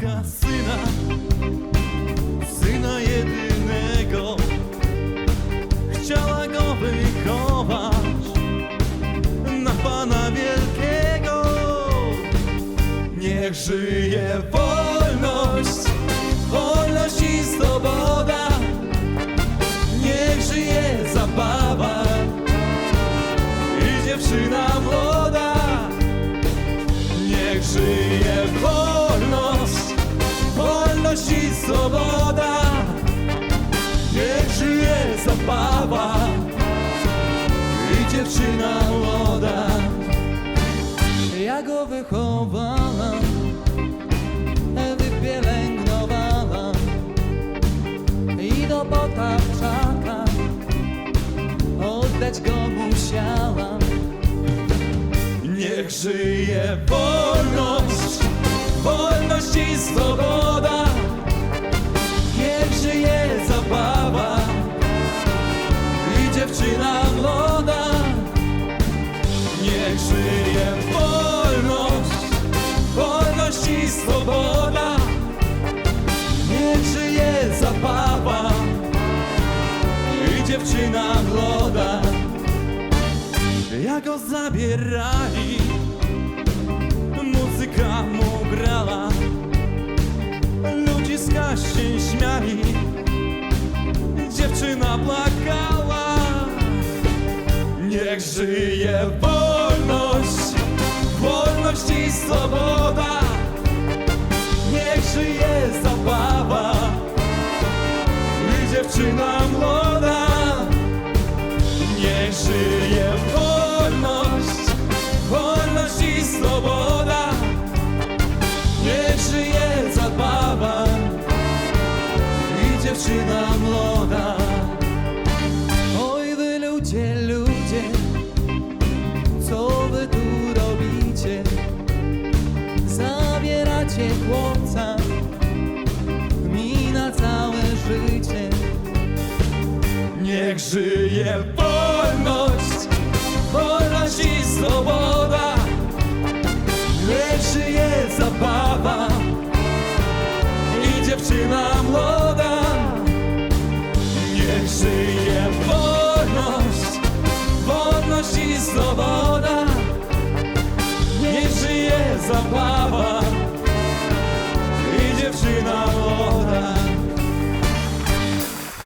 syna, syna jedynego. Chciała go wychować na Pana Wielkiego. Niech żyje wolność, wolność i swoboda. Niech żyje zabawa i dziewczyna swoboda. Niech żyje zabawa i dziewczyna młoda. Ja go wychowałam, wypielęgnowałam i do potawczaka oddać go musiałam. Niech żyje wolność, wolność i swoboda. Dziewczyna młoda. Niech żyje wolność, wolność i swoboda. Niech żyje zabawa i dziewczyna młoda. Jak go zabierali, muzyka mu grała, ludziska się śmiali, dziewczyna płakała. Niech żyje wolność, wolność i swoboda. Niech żyje zabawa i dziewczyna młoda. Niech żyje wolność, wolność i swoboda. Niech żyje zabawa i dziewczyna młoda. Chłopca mi na całe życie. Niech żyje wolność, wolność i swoboda. Niech żyje zabawa i dziewczyna młoda. Niech żyje wolność, wolność i swoboda. Niech żyje zabawa